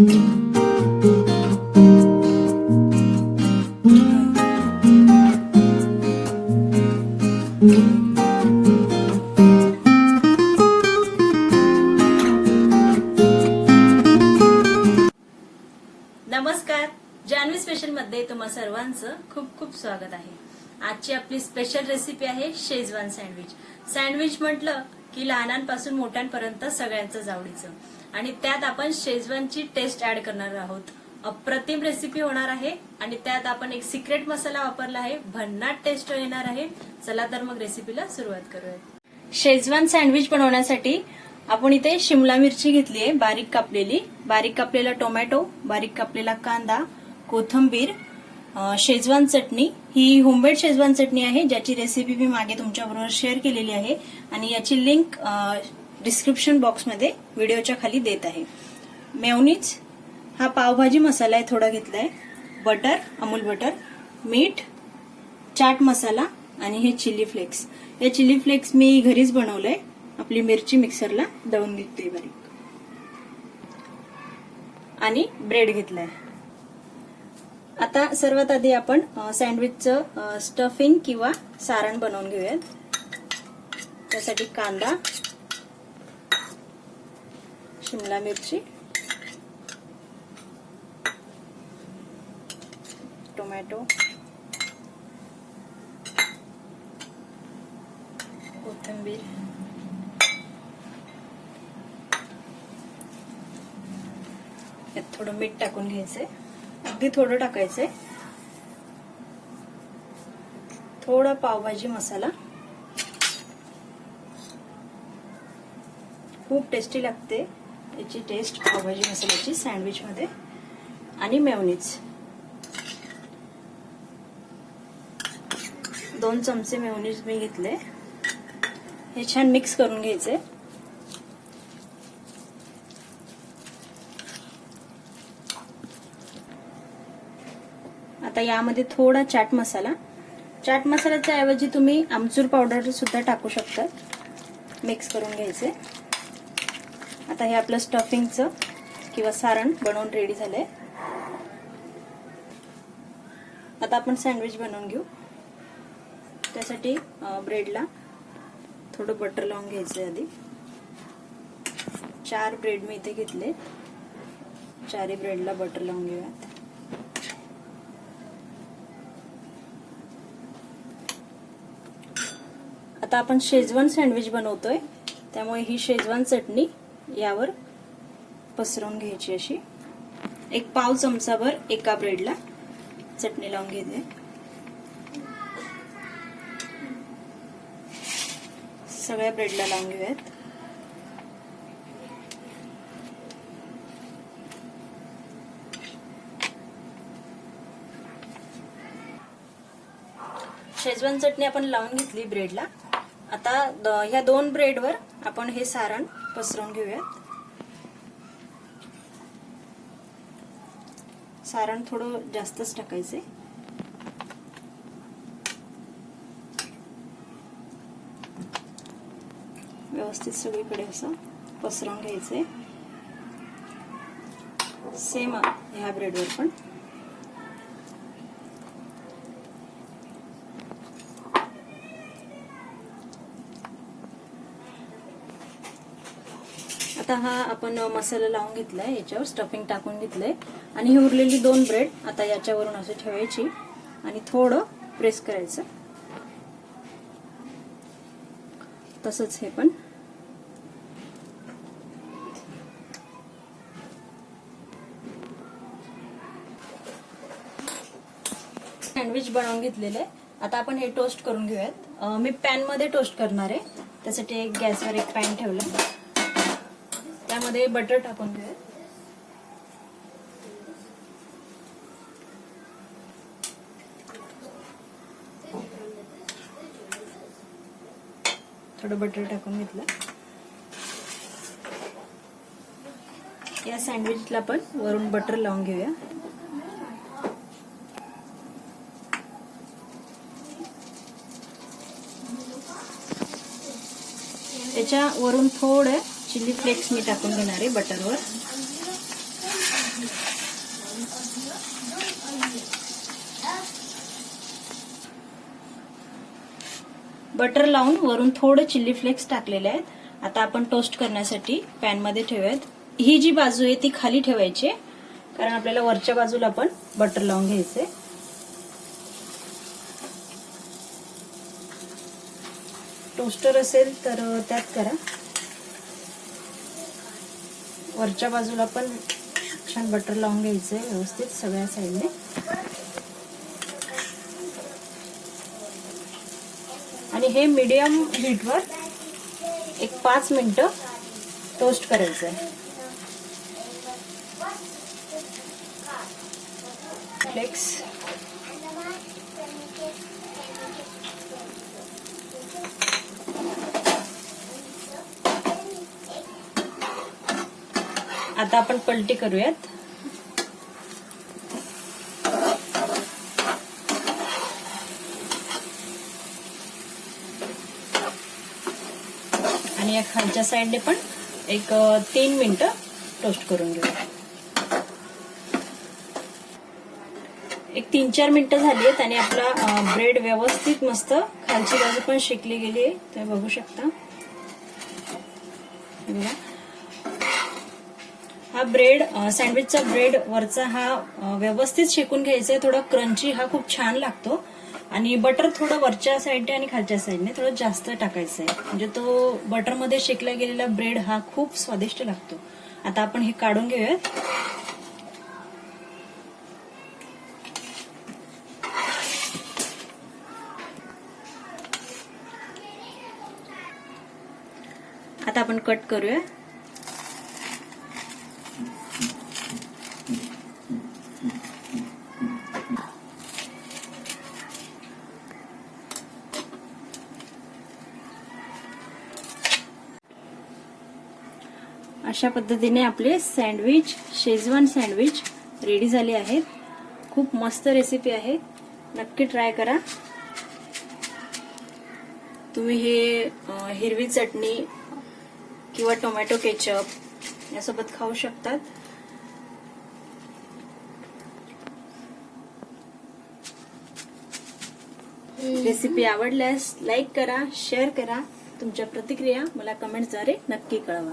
नमस्कार. जान्हवी स्पेशलमध्ये तुम्हा सर्वांचं खूप खूप स्वागत आहे. आजची आपली स्पेशल रेसिपी आहे शेजवान सँडविच सँडविच म्हटलं की लहानांपासून मोठ्यांपर्यंत सगळ्यांचं आवडीचं आणि त्यात आपण शेजवानची टेस्ट ऍड करणार आहोत. अप्रतिम रेसिपी होणार आहे आणि त्यात आपण एक सिक्रेट मसाला वापरला आहे. भन्नाट टेस्ट येणार आहे. चला तर मग रेसिपीला सुरुवात करूयात. शेजवान सँडविच बनवण्यासाठी आपण इथे शिमला मिरची घेतली आहे बारीक कापलेली. बारीक कापलेला टोमॅटो बारीक कापलेला कांदा कोथंबीर शेजवान चटणी. ही होममेड शेजवान चटणी आहे ज्याची रेसिपी मी मागे तुमच्याबरोबर शेअर केलेली आहे आणि याची लिंक डिस्क्रिप्शन बॉक्समध्ये व्हिडिओच्या खाली देत आहे. मेवनीच हा पावभाजी मसाला आहे थोडा घेतलाय. बटर अमूल बटर मीठ चाट मसाला आणि हे चिली फ्लेक्स हे चिली फ्लेक्स मी घरीच बनवलंय. आपली मिरची मिक्सरला दळून घेतली बारीक. आणि ब्रेड घेतलाय. आता सर्वात आधी आपण सँडविचचं स्टफिंग किंवा सारण बनवून घेऊयात. त्यासाठी कांदा शिमला मिरची टोमॅटो कोथिंबीर यात थोडं मीठ टाकून घ्यायचंय. अगदी थोडं टाकायचंय. थोडा पावभाजी मसाला. खूप टेस्टी लागते याची टेस्ट पावभाजी मसाल्याची सँडविच मध्ये. आणि मेवनीज दोन चमचे मेवनीज मी घेतले. हे छान मिक्स करून घ्यायचे. आता यामध्ये थोडा चाट मसाला. चाट मसाल्याच्या ऐवजी तुम्ही आमचूर पावडर सुद्धा टाकू शकता. मिक्स करून घ्यायचे. आता हे आपलं स्टफिंगचं किंवा सारण बनवून रेडी झालंय. आता आपण सँडविच बनवून घेऊ. त्यासाठी ब्रेडला थोडं बटर लावून घ्यायचं आधी. चार ब्रेड मी इथे घेतले चारही ब्रेडला बटर लावून घेऊयात. आता आपण शेजवान सँडविच बनवतोय. त्यामुळे ही शेजवान चटणी यावर पसरवून घ्यायची अशी. एक पाव चमचाभर एका ब्रेडला चटणी लावून घेते. सगळ्या ब्रेडला लावून घेऊयात. शेजवान चटणी आपण लावून घेतली ब्रेडला. आता ह्या दोन ब्रेडवर आपण हे सारण पसरून घेऊयात. सारण थोडं जास्तच टाकायचे. व्यवस्थित सगळीकडे असं पसरवून घ्यायचे. सेम ह्या ब्रेडवर पण. आता हा आपण मसाला लावून घेतलाय याच्यावर स्टफिंग टाकून घेतलंय. आणि ही उरलेली दोन ब्रेड आता याच्यावरून असं ठेवायची आणि थोडं प्रेस करायचं. तसंच हे पण. सँडविच बनवून घेतलेले आता आपण हे टोस्ट करून घेऊयात. मी पॅनमध्ये टोस्ट करणार आहे. त्यासाठी एक गॅसवर एक पॅन ठेवलं. त्यामध्ये बटर टाकून घेऊयात थोडं बटर टाकून घेतलं. या सँडविचला पण वरून बटर लावून घेऊया. त्याच्या वरून थोडं चिली फ्लेक्स मी टाकून घेणार आहे बटरवर. बटर लावून वरून थोडं चिली फ्लेक्स टाकलेले आहेत. आता आपण टोस्ट करण्यासाठी पॅनमध्ये ठेवूयात. ही जी बाजू आहे ती खाली ठेवायची कारण आपल्याला वरच्या बाजूला आपण बटर लावून घ्यायचे टोस्टर असेल तर त्यात करा. वरच्या बाजूला पण छान बटर लावून आहे व्यवस्थित सगळ्या साईडने आणि हे मीडियम हीटवर एक पाच मिनटं टोस्ट करायचं आहे फ्लेक्स आता आपण पलटी करूयात. आणि या खालच्या साईडने पण एक तीन मिनिटं टोस्ट करून घेऊया एक तीन चार मिनिटं झाली आहेत आणि आपला ब्रेड व्यवस्थित मस्त खालची बाजू पण शेकली गेली आहे. ते बघू शकता. हा ब्रेड सँडविचचा ब्रेड वरचा हा व्यवस्थित शेकून घ्यायचा आहे. थोडा क्रंची हा खूप छान लागतो. आणि बटर थोडं वरच्या साईडने आणि खालच्या साईडने थोडं जास्त टाकायचं आहे. म्हणजे तो बटरमध्ये शेकला गेलेला ब्रेड हा खूप स्वादिष्ट लागतो. आता आपण हे काढून घेऊयात. आता आपण कट करूया अशा पद्धतीने आपले सँडविच शेजवान सँडविच रेडी झाले आहेत. खूप मस्त रेसिपी आहे. नक्की ट्राय करा. तुम्ही हे हिरवी चटणी किंवा टोमॅटो केचप यासोबत खाऊ शकतात. रेसिपी आवडल्यास लाईक करा शेअर करा. तुमच्या प्रतिक्रिया मला कमेंटद्वारे नक्की कळवा.